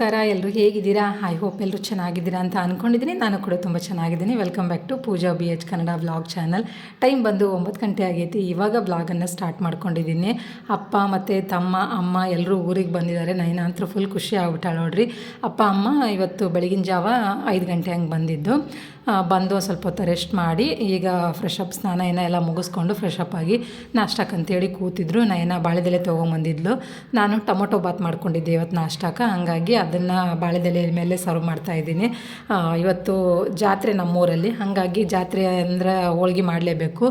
ನಮಸ್ಕಾರ ಎಲ್ಲರೂ ಹೇಗಿದ್ದೀರಾ? ಐ ಹೋಪ್ ಎಲ್ಲರೂ ಚೆನ್ನಾಗಿದ್ದೀರಾ ಅಂತ ಅಂದ್ಕೊಂಡಿದ್ದೀನಿ ನಾನು ಕೂಡ ತುಂಬ ಚೆನ್ನಾಗಿದ್ದೀನಿ. Welcome back to Pooja B H Kannada blog channel time ಬಂದು ಒಂಬತ್ತು ಗಂಟೆ ಆಗೈತಿ. ಇವಾಗ ಬ್ಲಾಗನ್ನು ಸ್ಟಾರ್ಟ್ ಮಾಡ್ಕೊಂಡಿದ್ದೀನಿ. ಅಪ್ಪ ಮತ್ತು ತಮ್ಮ, ಅಮ್ಮ ಎಲ್ಲರೂ ಊರಿಗೆ ಬಂದಿದ್ದಾರೆ. ನೈನ ಅಂತೂ ಫುಲ್ ಖುಷಿ ಆಗ್ಬಿಟ್ಟಾಳೆ ನೋಡ್ರಿ. ಅಪ್ಪ, ಅಮ್ಮ ಇವತ್ತು ಬೆಳಗಿನ ಜಾವ ಐದು ಗಂಟೆ ಹಂಗೆ ಬಂದಿದ್ದು. ಬಂದು ಸ್ವಲ್ಪ ಹೊತ್ತು ರೆಸ್ಟ್ ಮಾಡಿ, ಈಗ ಫ್ರೆಶ್ ಅಪ್ ಸ್ನಾನ ಏನ ಎಲ್ಲ ಮುಗಿಸ್ಕೊಂಡು ಫ್ರೆಶ್ ಆಗಿ ನಾಷ್ಟಕ್ಕಂತೇಳಿ ಕೂತಿದ್ರು. ನಯನ ಬಾಳೆದೆಲೆ ತೊಗೊಂಬಂದಿದ್ಲು. ನಾನು ಟೊಮೊಟೊ ಬಾತ್ ಮಾಡ್ಕೊಂಡಿದ್ದೆ ಇವತ್ತು ನಾಷ್ಟಕ್ಕೆ ಹಂಗಾಗಿ ಅದನ್ನು ಬಾಳೆದೆಲೆ ಮೇಲೆ ಸರ್ವ್ ಮಾಡ್ತಾ ಇದ್ದೀನಿ. ಇವತ್ತು ಜಾತ್ರೆ ನಮ್ಮೂರಲ್ಲಿ. ಹಾಗಾಗಿ ಜಾತ್ರೆ ಅಂದ್ರೆ ಹೋಳ್ಗೆ ಮಾಡಲೇಬೇಕು.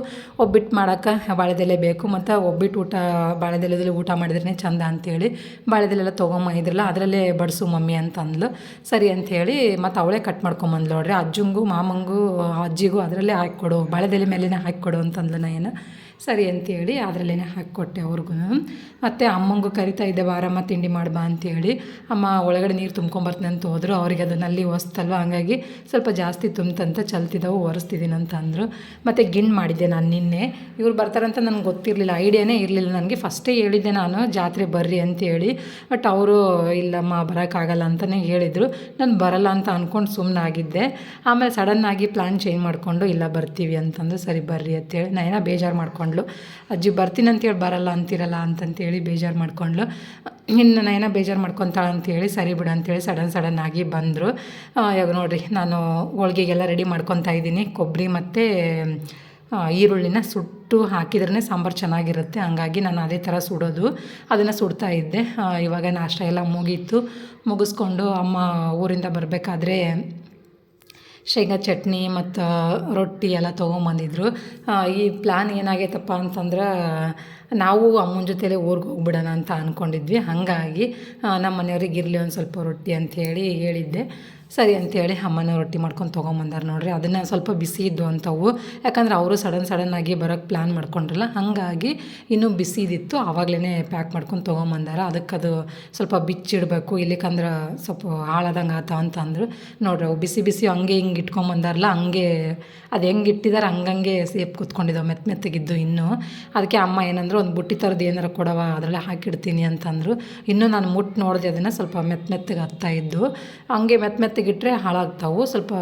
ಒಬ್ಬಿಟ್ಟು ಮಾಡೋಕ್ಕೆ ಬಾಳೆದೆಲೆ ಬೇಕು. ಮತ್ತು ಒಬ್ಬಿಟ್ಟು ಊಟ, ಬಾಳೆದೆಲೆದಲ್ಲಿ ಊಟ ಮಾಡಿದ್ರೆ ಚಂದ ಅಂಥೇಳಿ ಬಾಳೆದೆಲೆಲ್ಲ ತೊಗೊಂಬಂದಿದ್ರಲ್ಲ, ಅದರಲ್ಲೇ ಬಡಿಸು ಮಮ್ಮಿ ಅಂತ ಅಂದ್ಲು ಸರಿ ಅಂಥೇಳಿ ಮತ್ತು ಅವಳೇ ಕಟ್ ಮಾಡ್ಕೊಂಬಂದ್ಲು ನೋಡ್ರಿ. ಅಜ್ಜಂಗೂ ಮಾಮಂಗೂ ಅಜ್ಜಿಗೂ ಅದರಲ್ಲೇ ಹಾಕ್ಕೊಡು ಬಾಳೆದೆಲೆ ಮೇಲೆನೇ ಹಾಕ್ಕೊಡು ಅಂತಂದ್ಲು ನಯನ. ಸರಿ ಅಂತೇಳಿ ಅದರಲ್ಲೇ ಹಾಕಿಕೊಟ್ಟೆ ಅವ್ರಿಗೂ. ಮತ್ತು ಅಮ್ಮಂಗೂ ಕರಿತಾ ಇದ್ದೆ, ಬಾರಮ್ಮ, ತಿಂಡಿ ಮಾಡ್ಬಾ ಅಂತೇಳಿ. ಅಮ್ಮ ಒಳಗಡೆ ನೀರು ತುಂಬ್ಕೊಂಬರ್ತೀನಿ ಅಂತ ಹೋದರು. ಅವ್ರಿಗೆ ಅದು ನಲ್ಲಿ ಹೊಸ್ತಲ್ವ? ಹಂಗಾಗಿ ಸ್ವಲ್ಪ ಜಾಸ್ತಿ ತುಂಬ್ತಂತ ಚಲ್ತಿದ್ದವು ಒರೆಸ್ತಿದ್ದೀನಿ ಅಂತ ಅಂದರು. ಮತ್ತು ಗಿಣ್ ಮಾಡಿದ್ದೆ ನಾನು ನಿನ್ನೆ. ಇವ್ರು ಬರ್ತಾರಂತ ನನಗೆ ಗೊತ್ತಿರಲಿಲ್ಲ, ಐಡಿಯಾನೇ ಇರಲಿಲ್ಲ ನನಗೆ. ಫಸ್ಟೇ ಹೇಳಿದ್ದೆ ನಾನು, ಜಾತ್ರೆ ಬರ್ರಿ ಅಂತೇಳಿ. ಬಟ್ ಅವರು, ಇಲ್ಲಮ್ಮ, ಬರೋಕ್ಕಾಗಲ್ಲ ಅಂತಲೇ ಹೇಳಿದರು. ನಾನು ಬರಲ್ಲ ಅಂತ ಅಂದ್ಕೊಂಡು ಸುಮ್ಮನಾಗಿದ್ದೆ ಆಮೇಲೆ ಸಡನ್ನಾಗಿ ಪ್ಲ್ಯಾನ್ ಚೇಂಜ್ ಮಾಡಿಕೊಂಡು, ಇಲ್ಲ, ಬರ್ತೀವಿ ಅಂತಂದು ಸರಿ, ಬರ್ರಿ ಅಂತೇಳಿ. ನಯನ ಬೇಜಾರು ಮಾಡ್ಕೊಂಡ್ಲು. ಅಜ್ಜಿ ಬರ್ತೀನಿ ಅಂತೇಳಿ ಬರಲ್ಲ ಅಂತಿರಲ್ಲ ಅಂತಂತೇಳಿ ಬೇಜಾರು ಮಾಡ್ಕೊಂಡ್ಳು ಇನ್ನು ನಯನ ಬೇಜಾರು ಮಾಡ್ಕೊತಾಳೆ ಅಂತೇಳಿ ಸರಿ ಬಿಡು ಅಂತೇಳಿ ಸಡನ್ ಸಡನ್ ಆಗಿ ಬಂದರು. ಇವಾಗ ನೋಡಿರಿ, ನಾನು ಹೋಳ್ಗೆಗೆಲ್ಲ ರೆಡಿ ಮಾಡ್ಕೊತಾ ಇದ್ದೀನಿ. ಕೊಬ್ಬರಿ ಮತ್ತು ಈರುಳ್ಳಿನ ಸುಟ್ಟು ಹಾಕಿದ್ರೇ ಸಾಂಬಾರು ಚೆನ್ನಾಗಿರುತ್ತೆ. ಹಂಗಾಗಿ ನಾನು ಅದೇ ಥರ ಸುಡೋದು. ಅದನ್ನು ಸುಡ್ತಾ ಇದ್ದೆ. ಇವಾಗ ನಾಷ್ಟ ಎಲ್ಲ ಮುಗೀತು. ಮುಗಿಸ್ಕೊಂಡು ಅಮ್ಮ ಊರಿಂದ ಬರಬೇಕಾದ್ರೆ ಶೇಂಗಾ ಚಟ್ನಿ ಮತ್ತು ರೊಟ್ಟಿ ಎಲ್ಲ ತೊಗೊಂಬಂದಿದ್ರು. ಈ ಪ್ಲ್ಯಾನ್ ಏನಾಗೈತಪ್ಪ ಅಂತಂದ್ರೆ, ನಾವು ಅಮ್ಮನ ಜೊತೆಲೇ ಊರಿಗೆ ಹೋಗ್ಬಿಡೋಣ ಅಂತ ಅಂದ್ಕೊಂಡಿದ್ವಿ ಹಾಗಾಗಿ ನಮ್ಮ ಮನೆಯವ್ರಿಗೆ ಇರಲಿ ಒಂದು ಸ್ವಲ್ಪ ರೊಟ್ಟಿ ಅಂಥೇಳಿ ಹೇಳಿದ್ದೆ. ಸರಿ ಅಂತೇಳಿ ಅಮ್ಮನ ರೊಟ್ಟಿ ಮಾಡ್ಕೊಂಡು ತೊಗೊಂಬಂದಾರೆ ನೋಡ್ರಿ. ಅದನ್ನು ಸ್ವಲ್ಪ ಬಿಸಿ ಇದ್ದು ಅಂಥವು ಯಾಕಂದ್ರೆ ಅವರು ಸಡನ್ ಸಡನ್ನಾಗಿ ಬರೋಕ್ಕೆ ಪ್ಲ್ಯಾನ್ ಮಾಡ್ಕೊಂಡ್ರಲ್ಲ, ಹಾಗಾಗಿ ಇನ್ನೂ ಇದ್ದಿತ್ತು. ಆವಾಗಲೇ ಪ್ಯಾಕ್ ಮಾಡ್ಕೊಂಡು ತೊಗೊಂಬಂದಾರ. ಅದಕ್ಕೆ ಅದು ಸ್ವಲ್ಪ ಬಿಚ್ಚಿಡಬೇಕು. ಇಲ್ಲಿಕಂದ್ರೆ ಸ್ವಲ್ಪ ಹಾಳಾದಂಗೆ ಆತ ಅಂತಂದರು ನೋಡ್ರಿ, ಅವು ಬಿಸಿ ಬಿಸಿ ಹಂಗೆ ಹಿಂಗೆ ಇಟ್ಕೊಂಬಂದಾರಲ್ಲ, ಹಂಗೆ ಅದು ಹೆಂಗೆ ಇಟ್ಟಿದ್ದಾರೆ ಹಂಗಂಗೆ ಸೇಫ್ ಕೂತ್ಕೊಂಡಿದ್ದಾವೆ ಮೆತ್ತ ಮೆತ್ತಗಿದ್ದು ಇನ್ನೂ. ಅದಕ್ಕೆ ಅಮ್ಮ ಏನಂದ್ರು, ಒಂದು ಬುಟ್ಟಿ ಥರದ್ದು ಏನಾರು ಕೊಡವ ಅದರಲ್ಲೇ ಹಾಕಿಡ್ತೀನಿ ಅಂತಂದರು. ಇನ್ನೂ ನಾನು ಮುಟ್ಟು ನೋಡಿದೆ ಅದನ್ನು ಸ್ವಲ್ಪ ಮೆತ್ತ ಮೆತ್ತಗೆ ಹತ್ತಾ ಇದ್ದು. ಹಂಗೆ ಮೆತ್ತ ಮೆತ್ತಗಿಟ್ಟರೆ ಹಾಳಾಗ್ತಾವು. ಸ್ವಲ್ಪ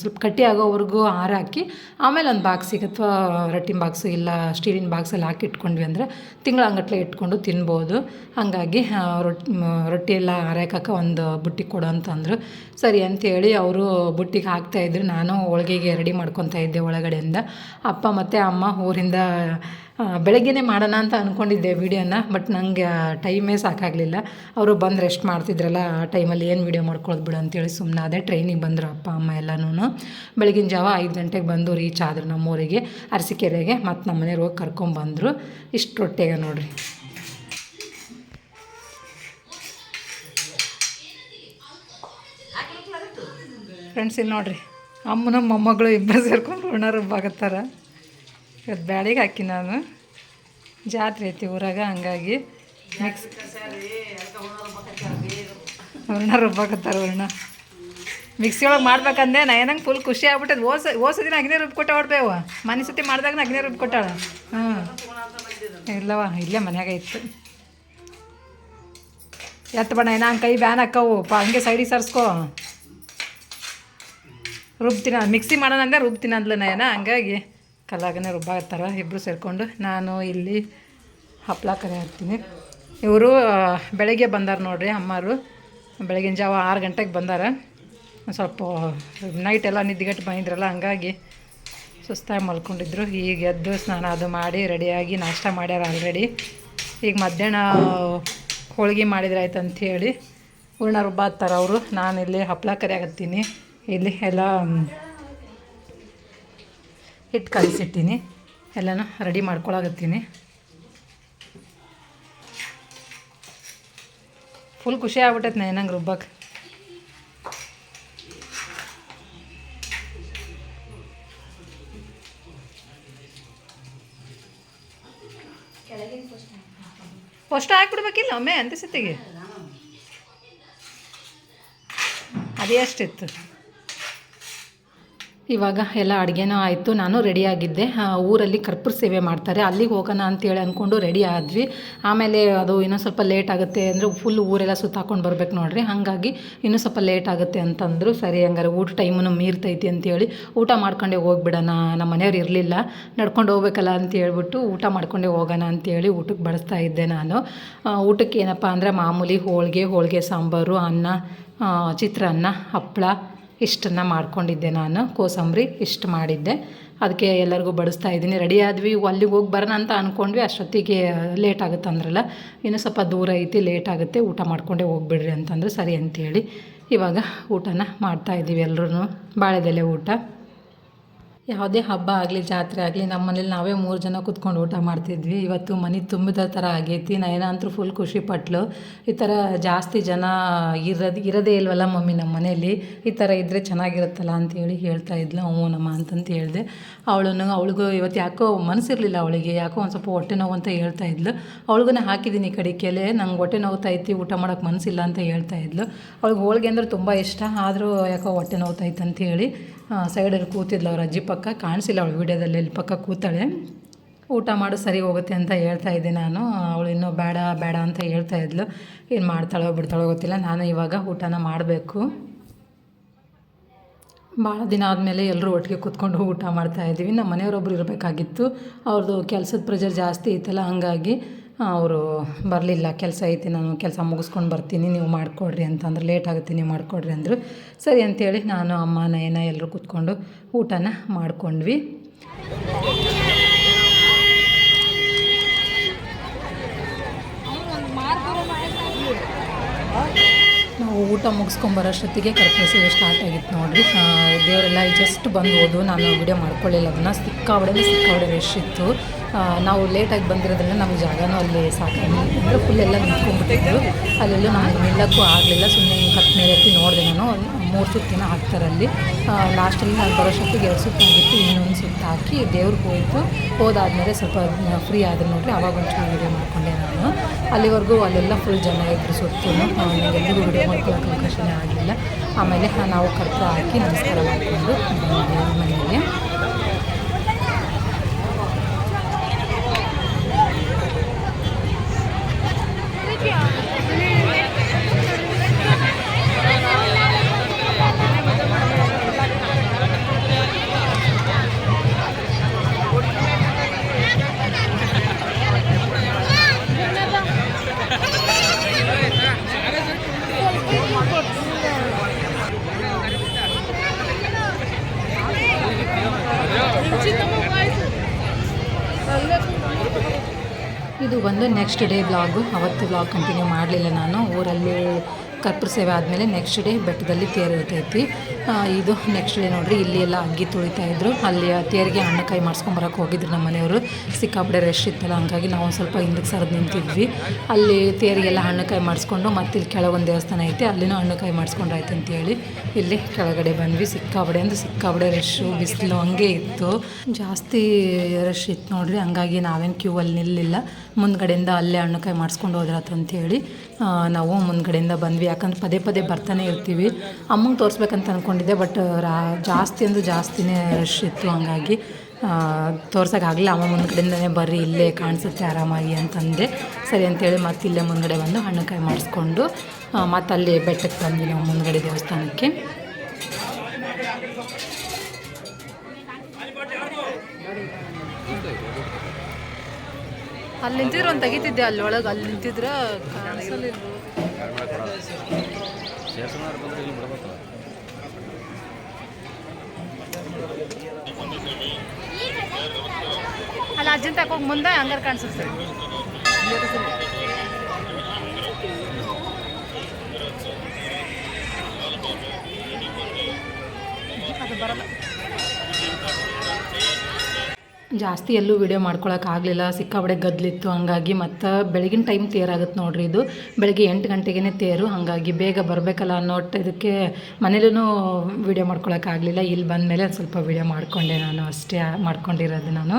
ಸ್ವಲ್ಪ ಕಟ್ಟಿ ಆಗೋವರೆಗೂ ಹಾರಾಕಿ ಆಮೇಲೆ ಒಂದು ಬಾಕ್ಸಿಗೆ ಅಥವಾ ರಟ್ಟಿನ ಬಾಕ್ಸು ಇಲ್ಲ, ಸ್ಟೀಲಿನ ಬಾಕ್ಸಲ್ಲಿ ಹಾಕಿ ಇಟ್ಕೊಂಡ್ವಿ ಅಂದರೆ ತಿಂಗಳಂಗಟ್ಲೆ ಇಟ್ಕೊಂಡು ತಿನ್ಬೋದು. ಹಾಗಾಗಿ ರೊಟ್ಟಿ ರೊಟ್ಟಿ ಎಲ್ಲ ಹಾರಾಕಕ್ಕೆ ಒಂದು ಬುಟ್ಟಿ ಕೊಡು ಅಂತಂದರು ಸರಿ ಅಂತೇಳಿ ಅವರು ಬುಟ್ಟಿಗೆ ಹಾಕ್ತಾಯಿದ್ರು ನಾನು ಹೋಳಿಗೆಗೆ ರೆಡಿ ಮಾಡ್ಕೊತಾ ಇದ್ದೆ ಒಳಗಡೆಯಿಂದ. ಅಪ್ಪ ಮತ್ತು ಅಮ್ಮ ಊರಿಂದ ಬೆಳಗ್ಗೆನೇ ಮಾಡೋಣ ಅಂತ ಅಂದ್ಕೊಂಡಿದ್ದೆ ವೀಡಿಯೋನ ಬಟ್ ನನಗೆ ಟೈಮೇ ಸಾಕಾಗಲಿಲ್ಲ. ಅವರು ಬಂದು ರೆಸ್ಟ್ ಮಾಡ್ತಿದ್ರಲ್ಲ ಆ ಟೈಮಲ್ಲಿ ಏನು ವೀಡಿಯೋ ಮಾಡ್ಕೊಳ್ಳೋದು ಬಿಡು ಅಂತೇಳಿ ಸುಮ್ಮನೆ ಅದೇ ಟ್ರೈನಿಗೆ ಬಂದರು ಅಪ್ಪ ಅಮ್ಮ ಎಲ್ಲನೂ ಬೆಳಗಿನ ಜಾವ ಐದು ಗಂಟೆಗೆ ಬಂದು ರೀಚ್ ಆದರು ನಮ್ಮೂರಿಗೆ ಅರಸಿಕೆರೆಗೆ ಮತ್ತು ನಮ್ಮ ಮನೆಯವ್ರು ಹೋಗಿ ಕರ್ಕೊಂಬಂದರು ಇಷ್ಟು ರೊಟ್ಟಿಗೆ ನೋಡ್ರಿ. ಫ್ರೆಂಡ್ಸ್ ಇಲ್ಲಿ ನೋಡಿರಿ. ಅಮ್ಮನ ಮೊಮ್ಮಗಳು ಇಬ್ಬರು ಸೇರ್ಕೊಂಡು ಋಣ ರುಬ್ಬಾಕತ್ತಾರ ಇವತ್ತು ಬ್ಯಾಳಿಗೆ ಹಾಕಿ ನಾನು. ಜಾತ್ರೆ ಐತಿ ಊರಾಗ, ಹಂಗಾಗಿ ಮಿಕ್ಸ್ ಹೂರ್ಣ ರುಬ್ಬಾಕತ್ತಾರ ಹೂರ್ಣ ಮಿಕ್ಸಿ ಒಳಗೆ ಮಾಡ್ಬೇಕಂದೆ ಏನಂಗೆ ಫುಲ್ ಖುಷಿ ಆಗ್ಬಿಟ್ಟದ ಓಸ ಓಸ ದಿನ ಅಗ್ನೇ ರುಬ್ಕೊಟ್ಟ ಹೊಡ್ಬೇವ ಮನೆ ಸತಿ ಮಾಡಿದಾಗ ಅಗ್ನೇ ರುಬ್ಕೊಟ್ಟಾಳ ಹಾಂ ಇಲ್ಲವ ಇಲ್ಲೇ ಮನ್ಯಾಗ ಇತ್ತು. ಎತ್ತ ಬಣ್ಣ, ಏನ ಕೈ ಬ್ಯಾನ್ ಹಾಕವು. ಪಾ, ಹಂಗೆ ಸೈಡಿಗೆ ಸರ್ಸ್ಕೋ. ರುಬ್ತೀನಿ ಮಿಕ್ಸಿ ಮಾಡೋಣ ಅಂದರೆ ರುಬ್ತೀನಿ ಅಂದ್ಲು ಏನ, ಹಂಗಾಗಿ. ಕಲ್ಲಾಗನೇ ರುಬ್ಬಾಕತ್ತಾರ ಇಬ್ಬರು ಸೇರಿಕೊಂಡು ನಾನು ಇಲ್ಲಿ ಹಪ್ಪಳ ಕರೆ ಹಾಕ್ತೀನಿ. ಇವರು ಬೆಳಗ್ಗೆ ಬಂದಾರ ನೋಡ್ರಿ ಅಮ್ಮರು. ಬೆಳಗಿನ ಜಾವ ಆರು ಗಂಟೆಗೆ ಬಂದಾರ. ಸ್ವಲ್ಪ ನೈಟ್ ಎಲ್ಲ ನಿದ್ದೆಗಟ್ಟು ಬಂದಿದ್ರಲ್ಲ, ಹಂಗಾಗಿ ಸುಸ್ತಾಗಿ ಮಲ್ಕೊಂಡಿದ್ರು. ಈಗ ಎದ್ದು ಸ್ನಾನ ಅದು ಮಾಡಿ ರೆಡಿಯಾಗಿ ನಾಷ್ಟ ಮಾಡ್ಯಾರ ಆಲ್ರೆಡಿ. ಈಗ ಮಧ್ಯಾಹ್ನ ಹೋಳಿಗೆ ಮಾಡಿದ್ರೆ ಆಯ್ತು ಹೇಳಿ ಹೂರ್ಣ ರುಬ್ಬಾತ್ತಾರ ಅವರು. ನಾನು ಇಲ್ಲಿ ಹಪ್ಪಳ ಕರಿಯಾಗತ್ತೀನಿ ಇಲ್ಲಿ ಎಲ್ಲ ಹಿಟ್ಟು ಕಲಿಸಿಟ್ಟಿನಿ. ಎಲ್ಲನೂ ರೆಡಿ ಮಾಡ್ಕೊಳಕತ್ತೀನಿ. ಫುಲ್ ಖುಷಿ ಆಗ್ಬಿಟ್ಟೈತೆ ನಂಗೆ ರುಬ್ಬಕ್ಕೆ ಫಸ್ಟ್ ಹಾಕ್ಬಿಡ್ಬೇಕಿಲ್ಲ ಒಮ್ಮೆ ಅಂತ ಸತಿಗೆ? ಅದೇ ಎಷ್ಟಿತ್ತು ಇವಾಗ ಎಲ್ಲ ಅಡುಗೆನೂ ಆಯಿತು, ನಾನು ರೆಡಿಯಾಗಿದ್ದೆ ಊರಲ್ಲಿ ಕರ್ಪೂರ ಸೇವೆ ಮಾಡ್ತಾರೆ. ಅಲ್ಲಿಗೆ ಹೋಗೋಣ ಅಂತೇಳಿ ಅಂದ್ಕೊಂಡು ರೆಡಿ ಆದ್ವಿ. ಆಮೇಲೆ ಅದು ಇನ್ನೂ ಸ್ವಲ್ಪ ಲೇಟ್ ಆಗುತ್ತೆ ಅಂದರೆ ಫುಲ್ ಊರೆಲ್ಲ ಸುತ್ತಾಕೊಂಡು ಬರ್ಬೇಕು ನೋಡ್ರಿ. ಹಾಗಾಗಿ ಇನ್ನೂ ಸ್ವಲ್ಪ ಲೇಟ್ ಆಗುತ್ತೆ ಅಂತಂದರು, ಸರಿ ಹಂಗಾರೆ ಊಟ ಟೈಮನ್ನು ಮೀರ್ತೈತಿ ಅಂತೇಳಿ ಊಟ ಮಾಡ್ಕೊಂಡೇ ಹೋಗ್ಬಿಡೋಣ, ನಮ್ಮ ಮನೆಯವ್ರು ಇರಲಿಲ್ಲ. ನಡ್ಕೊಂಡು ಹೋಗ್ಬೇಕಲ್ಲ ಅಂತ ಹೇಳ್ಬಿಟ್ಟು ಊಟ ಮಾಡ್ಕೊಂಡೇ ಹೋಗೋಣ ಅಂತೇಳಿ ಊಟಕ್ಕೆ ಬಡಿಸ್ತಾ ಇದ್ದೆ ನಾನು. ಊಟಕ್ಕೆ ಏನಪ್ಪ ಅಂದರೆ ಮಾಮೂಲಿ ಹೋಳಿಗೆ ಹೋಳಿಗೆ ಸಾಂಬಾರು, ಅನ್ನ ಚಿತ್ರಾನ್ನ ಹಪ್ಪಳ ಇಷ್ಟನ್ನು ಮಾಡ್ಕೊಂಡಿದ್ದೆ ನಾನು, ಕೋಸಂಬರಿ ಇಷ್ಟು ಮಾಡಿದ್ದೆ. ಅದಕ್ಕೆ ಎಲ್ಲರಿಗೂ ಬಡಿಸ್ತಾ ಇದ್ದೀನಿ. ರೆಡಿ ಆದ್ವಿ, ಅಲ್ಲಿಗೆ ಹೋಗಿ ಬರೋಣ ಅಂತ ಅಂದ್ಕೊಂಡ್ವಿ ಅಷ್ಟೊತ್ತಿಗೆ ಲೇಟ್ ಆಗುತ್ತೆ ಅಂದ್ರಲ್ಲ. ಇನ್ನೂ ಸ್ವಲ್ಪ ದೂರ ಐತಿ ಲೇಟ್ ಆಗುತ್ತೆ. ಊಟ ಮಾಡ್ಕೊಂಡೇ ಹೋಗ್ಬಿಡ್ರಿ ಅಂತಂದ್ರೆ ಸರಿ ಅಂತೇಳಿ ಇವಾಗ ಊಟನ ಮಾಡ್ತಾಯಿದ್ದೀವಿ ಎಲ್ಲರೂ ಬಾಳೆದೆಲೆ ಊಟ. ಯಾವುದೇ ಹಬ್ಬ ಆಗಲಿ, ಜಾತ್ರೆ ಆಗಲಿ, ನಮ್ಮ ಮನೇಲಿ ನಾವೇ ಮೂರು ಜನ ಕುತ್ಕೊಂಡು ಊಟ ಮಾಡ್ತಿದ್ವಿ. ಇವತ್ತು ಮನೆ ತುಂಬಿದ ಥರ ಆಗೈತಿ. ನಯನ ಅಂತೂ ಫುಲ್ ಖುಷಿ ಪಟ್ಲು. ಈ ಥರ ಜಾಸ್ತಿ ಜನ ಇರೋದು, ಇರೋದೇ ಇಲ್ವಲ್ಲ ಮಮ್ಮಿ ನಮ್ಮ ಮನೇಲಿ? ಈ ಥರ ಇದ್ದರೆ ಚೆನ್ನಾಗಿರುತ್ತಲ್ಲ ಅಂತೇಳಿ ಹೇಳ್ತಾ ಇದ್ಲು ಹ್ಞೂ ನಮ್ಮ ಅಂತಂತ ಹೇಳಿದೆ. ಅವಳನ್ನು, ಅವಳಿಗೂ ಇವತ್ತು ಯಾಕೋ ಮನಸ್ಸಿರಲಿಲ್ಲ ಅವಳಿಗೆ. ಯಾಕೋ ಒಂದು ಸ್ವಲ್ಪ ಹೊಟ್ಟೆ ನೋವು ಅಂತ ಹೇಳ್ತಾ ಇದ್ಲು. ಅವಳಿಗೂ ಹಾಕಿದ್ದೀನಿ ಕಡಿಕೆಲೆ ನಂಗೆ ಹೊಟ್ಟೆ ನೋವ್ತೈತಿ ಊಟ ಮಾಡೋಕ್ಕೆ ಮನಸ್ಸಿಲ್ಲ ಅಂತ ಹೇಳ್ತಾ ಇದ್ಲು. ಅವಳಿಗೆ ಹೋಳಿಗೆ ಅಂದರೆ ತುಂಬ ಇಷ್ಟ. ಆದರೂ ಯಾಕೋ ಹೊಟ್ಟೆ ನೋವ್ತೈತೆ ಅಂತ ಹೇಳಿ ಸೈಡಲ್ಲಿ ಕೂತಿದ್ಲು ಅವ್ರ ಅಜ್ಜಿ ಪಕ್ಕ. ಕಾಣಿಸಿಲ್ಲ ಅವಳು ವೀಡಿಯೋದಲ್ಲಿ, ಇಲ್ಲಿ ಪಕ್ಕ ಕೂತಾಳೆ. ಊಟ ಮಾಡು, ಸರಿ ಹೋಗುತ್ತೆ ಅಂತ ಹೇಳ್ತಾ ಇದ್ದೆ ನಾನು. ಅವಳು ಇನ್ನೂ ಬೇಡ ಬೇಡ ಅಂತ ಹೇಳ್ತಾ ಇದ್ಲು. ಏನು ಮಾಡ್ತಾಳೋ ಬಿಡ್ತಾಳೋ ಗೊತ್ತಿಲ್ಲ. ನಾನು ಇವಾಗ ಊಟನ ಮಾಡಬೇಕು. ಭಾಳ ದಿನ ಆದಮೇಲೆ ಎಲ್ಲರೂ ಒಟ್ಟಿಗೆ ಕೂತ್ಕೊಂಡು ಊಟ ಮಾಡ್ತಾ ಇದ್ದೀವಿ ನಮ್ಮ ಮನೆಯವರೊಬ್ಬರು ಇರಬೇಕಾಗಿತ್ತು. ಅವ್ರದ್ದು ಕೆಲಸದ ಪ್ರೆಷರ್ ಜಾಸ್ತಿ ಇತ್ತಲ್ಲ, ಹಂಗಾಗಿ ಅವರು ಬರಲಿಲ್ಲ, ಕೆಲಸ ಐತಿ, ನಾನು ಕೆಲಸ ಮುಗಿಸ್ಕೊಂಡು ಬರ್ತೀನಿ, ನೀವು ಮಾಡಿಕೊಡ್ರಿ ಅಂತಂದ್ರೆ ಲೇಟ್ ಆಗುತ್ತೆ, ನೀವು ಮಾಡಿಕೊಡ್ರಿ ಅಂದರು. ಸರಿ ಅಂತೇಳಿ ನಾನು, ಅಮ್ಮ, ನಯನ ಎಲ್ಲರೂ ಕೂತ್ಕೊಂಡು ಊಟನ ಮಾಡಿಕೊಂಡ್ವಿ. ನಾವು ಊಟ ಮುಗಿಸ್ಕೊಂಬರೋಷ್ಟೊತ್ತಿಗೆ ಕರ್ಪೂರ ಸ್ಟಾರ್ಟ್ ಆಗಿತ್ತು ನೋಡಿರಿ. ದೇವರೆಲ್ಲ ಜಸ್ಟ್ ಬಂದು ಹೋದು ನಾನು ವಿಡಿಯೋ ಮಾಡ್ಕೊಳ್ಳಿಲ್ಲ ಅದನ್ನು ಸಿಕ್ಕಾವಡೆಯಲ್ಲಿ ಸಿಕ್ಕಾವಡೆ ರಶ್ ಇತ್ತು. ನಾವು ಲೇಟಾಗಿ ಬಂದಿರೋದ್ರಿಂದ ನಮಗೆ ಜಾಗನೂ ಅಲ್ಲಿ ಸಾಕಾಗಿ ಅಂದರೆ ಫುಲ್ ಎಲ್ಲ ನಿಂತ್ಕೊಂಡ್ಬಿಟ್ಟಿದ್ರು. ಅಲ್ಲೆಲ್ಲೂ ನಮಗೆ ನಿಲ್ಲಕ್ಕೂ ಆಗಲಿಲ್ಲ. ಸುಮ್ಮನೆ ಕತ್ ಮೇಲೆ ಎತ್ತಿ ನೋಡಿದೆ ನಾನು. ಮೂರು ಸುತ್ತಿನ ಹಾಕ್ತಾರೆ ಅಲ್ಲಿ. ಲಾಸ್ಟಲ್ಲಿ ನಾನು ಬರೋಷ್ಟೊತ್ತಿಗೆ ಎರಡು ಸುತ್ತು ಆಗಿತ್ತು. ಇನ್ನೊಂದು ಸುತ್ತು ಹಾಕಿ ದೇವ್ರಿಗೆ ಹೋಯಿತು. ಹೋದಾದ್ಮೇಲೆ ಸ್ವಲ್ಪ ಫ್ರೀ ಆದ್ರೆ ನೋಡ್ರಿ. ಅವಾಗ ಒಂಚೂರು ವೀಡಿಯೋ ಮಾಡ್ಕೊಂಡೆ ನಾನು. ಅಲ್ಲಿವರೆಗೂ ಅಲ್ಲೆಲ್ಲ ಫುಲ್ ಜನ ಇದ್ರು ಸುತ್ತು. ನನಗೆಲ್ಲರೂ ವೀಡಿಯೋ ಮಾಡ್ಕೊಳ್ಳೋಕೆ ಅವಕಾಶನೇ ಆಗಲಿಲ್ಲ. ಆಮೇಲೆ ನಾವು ಕರ್ಪೂರ ಹಾಕಿ ನಮಸ್ಕಾರ ಮಾಡಿಕೊಂಡು ಮನೆಯಲ್ಲಿ. ಬಂದು ನೆಕ್ಸ್ಟ್ ಡೇ ಬ್ಲಾಗು ಅವತ್ತು ಬ್ಲಾಗ್ ಕಂಟಿನ್ಯೂ ಮಾಡಲಿಲ್ಲ ನಾನು. ಊರಲ್ಲಿ ಕರ್ಪೂರ ಸೇವೆ ಆದಮೇಲೆ ನೆಕ್ಸ್ಟ್ ಡೇ ಬೆಟ್ಟದಲ್ಲಿ ತೇರು ಇರ್ತೈತಿ ಇದು ನೆಕ್ಸ್ಟ್ ಡೇ ನೋಡ್ರಿ, ಇಲ್ಲಿ ಎಲ್ಲ ಅಗ್ಗಿ ತುಳಿತಾ ಇದ್ರು. ಅಲ್ಲಿ ಆ ತೇರಿಗೆ ಹಣ್ಣುಕಾಯಿ ಮಾಡ್ಸ್ಕೊಂಬರಕ್ಕೆ ಹೋಗಿದ್ರು ನಮ್ಮ ಮನೆಯವರು. ಸಿಕ್ಕಾಪಡೆ ರಶ್ ಇತ್ತಲ್ಲ, ಹಂಗಾಗಿ ನಾವು ಸ್ವಲ್ಪ ಹಿಂದಕ್ಕೆ ಸರಿದು ನಿಂತಿದ್ವಿ. ಅಲ್ಲಿ ತೇರಿಗೆಲ್ಲ ಕೈ ಮಾಡಿಸ್ಕೊಂಡು ಮತ್ತೆ ಇಲ್ಲಿ ಕೆಳಗೊಂದು ದೇವಸ್ಥಾನ ಐತೆ, ಅಲ್ಲಿನೂ ಹಣ್ಣುಕಾಯಿ ಮಾಡಿಸ್ಕೊಂಡ್ರಾಯ್ತು ಅಂತೇಳಿ ಇಲ್ಲಿ ಕೆಳಗಡೆ ಬಂದ್ವಿ. ಸಿಕ್ಕಾಪಡೆ ಅಂದ್ರೆ ಸಿಕ್ಕಾಪಡೆ ರಶ್ಶು ಬಿಸಿಲು ಹಂಗೆ ಇತ್ತು. ಜಾಸ್ತಿ ರಶ್ ಇತ್ತು ನೋಡ್ರಿ, ಹಂಗಾಗಿ ನಾವೇನು ಕ್ಯೂ ಅಲ್ಲಿ ನಿಲ್ಲಿಲ್ಲ. ಮುಂದ್ಗಡೆಯಿಂದ ಅಲ್ಲೇ ಹಣ್ಣುಕಾಯಿ ಮಾಡಿಸ್ಕೊಂಡು ಹೋದ್ರಾತು ಅಂತೇಳಿ ನಾವು ಮುಂದ್ಗಡೆಯಿಂದ ಬಂದ್ವಿ. ಯಾಕಂದ್ರೆ ಪದೇ ಪದೇ ಬರ್ತಾನೆ ಇರ್ತೀವಿ. ಅಮ್ಮಂಗೆ ತೋರಿಸ್ಬೇಕಂತ ಅಂದ್ಕೊಂಡಿದ್ದೆ ಬಟ್ ರಾ ಜಾಸ್ತಿ ಅಂದ್ರೆ ಜಾಸ್ತಿನೇ ರಶ್ ಇತ್ತು ಹಂಗಾಗಿ ತೋರ್ಸೋಕ್ಕಾಗಲಿಲ್ಲ ಅಮ್ಮ ಮುಂದ್ಗಡೆಯಿಂದನೇ ಬರ್ರಿ ಇಲ್ಲೇ ಕಾಣಿಸುತ್ತೆ ಆರಾಮಾಗಿ ಅಂತಂದೆ. ಸರಿ ಅಂತೇಳಿ ಮತ್ತೆ ಇಲ್ಲೇ ಮುಂದ್ಗಡೆ ಬಂದು ಹಣ್ಣುಕಾಯಿ ಮಾಡಿಸ್ಕೊಂಡು ಮತ್ತು ಅಲ್ಲಿ ಬೆಟ್ಟಕ್ಕೆ ಬಂದ್ವಿ ನಾವು ಮುಂದ್ಗಡೆ ದೇವಸ್ಥಾನಕ್ಕೆ. ಅಲ್ಲಿ ನಿಂತಿದ್ರು ಒಂದು ತೆಗಿತಿದ್ದೆ ಅಲ್ಲಿ ಒಳಗೆ ಅಲ್ಲಿ ನಿಂತಿದ್ರೆ ಕಾಣಿಸಲಿಲ್ಲ ಅಲ್ಲಿ ಅಜ್ಜನ್ ತಕೋಗಿ ಮುಂದೆ ಹಂಗಾರೆ ಕಾಣಿಸುತ್ತೆ. ಅದು ಜಾಸ್ತಿ ಎಲ್ಲೂ ವೀಡಿಯೋ ಮಾಡ್ಕೊಳಕ್ಕಾಗಲಿಲ್ಲ ಸಿಕ್ಕಾಬಡೆ ಗದ್ಲಿತ್ತು, ಹಂಗಾಗಿ ಮತ್ತು ಬೆಳಗಿನ ಟೈಮ್ ತೇರಾಗುತ್ತೆ ನೋಡ್ರಿ ಇದು. ಬೆಳಗ್ಗೆ ಎಂಟು ಗಂಟೆಗೇ ತೇರು, ಹಾಗಾಗಿ ಬೇಗ ಬರಬೇಕಲ್ಲ ಅನ್ನೋ ಇದಕ್ಕೆ ಮನೇಲೂ ವಿಡಿಯೋ ಮಾಡ್ಕೊಳಕ್ಕಾಗಲಿಲ್ಲ ಇಲ್ಲಿ ಬಂದಮೇಲೆ ಸ್ವಲ್ಪ ವಿಡಿಯೋ ಮಾಡಿಕೊಂಡೆ ನಾನು, ಅಷ್ಟೇ ಮಾಡ್ಕೊಂಡಿರೋದು ನಾನು.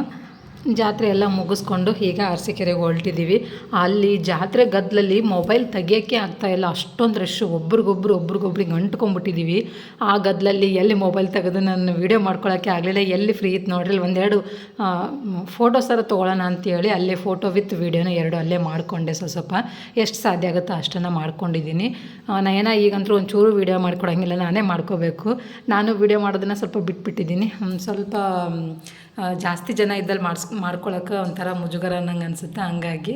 ಜಾತ್ರೆ ಎಲ್ಲ ಮುಗಿಸ್ಕೊಂಡು ಈಗ ಅರಸೀಕೆರೆಗೆ ಹೊರಟಿದ್ದೀವಿ. ಅಲ್ಲಿ ಜಾತ್ರೆ ಗದ್ದಲಲ್ಲಿ ಮೊಬೈಲ್ ತೆಗಿಯೋಕ್ಕೆ ಆಗ್ತಾಯಿಲ್ಲ ಅಷ್ಟೊಂದು ರಶ್ ಒಬ್ರಿಗೊಬ್ರು ಒಬ್ರಿಗೊಬ್ರಿಗೆ ಅಂಟ್ಕೊಂಡ್ಬಿಟ್ಟಿದ್ದೀವಿ. ಆ ಗದ್ದಲಲ್ಲಿ ಎಲ್ಲಿ ಮೊಬೈಲ್ ತೆಗೆದು ನಾನು ವೀಡಿಯೋ ಮಾಡ್ಕೊಳ್ಳೋಕ್ಕೆ ಆಗಲಿಲ್ಲ. ಎಲ್ಲಿ ಫ್ರೀ ಇತ್ತು ನೋಡ್ರಿ ಒಂದೆರಡು ಒಂದೆರಡು ಫೋಟೋಸರ ತೊಗೊಳ್ಳೋಣ ಅಂತೇಳಿ ಅಲ್ಲೇ ಫೋಟೋ ವಿತ್ ವೀಡಿಯೋನ ಎರಡು ಅಲ್ಲೇ ಮಾಡಿಕೊಂಡೆ ಸ್ವಲ್ಪ ಸ್ವಲ್ಪ ಎಷ್ಟು ಸಾಧ್ಯ ಆಗುತ್ತೋ ಅಷ್ಟನ್ನು ಮಾಡ್ಕೊಂಡಿದ್ದೀನಿ. ನಯನ ಈಗಂತೂ ಒಂಚೂರು ವೀಡಿಯೋ ಮಾಡ್ಕೊಡೋಂಗಿಲ್ಲ. ನಾನೇ ಮಾಡ್ಕೋಬೇಕು. ನಾನು ವೀಡಿಯೋ ಮಾಡೋದನ್ನು ಸ್ವಲ್ಪ ಬಿಟ್ಬಿಟ್ಟಿದ್ದೀನಿ. ಸ್ವಲ್ಪ ಜಾಸ್ತಿ ಜನ ಇದ್ದಲ್ಲಿ ಮಾಡಿಸ್ ಮಾಡ್ಕೊಳಕ್ಕೆ ಒಂಥರ ಮುಜುಗರ ನಂಗೆ ಅನಿಸುತ್ತೆ. ಹಂಗಾಗಿ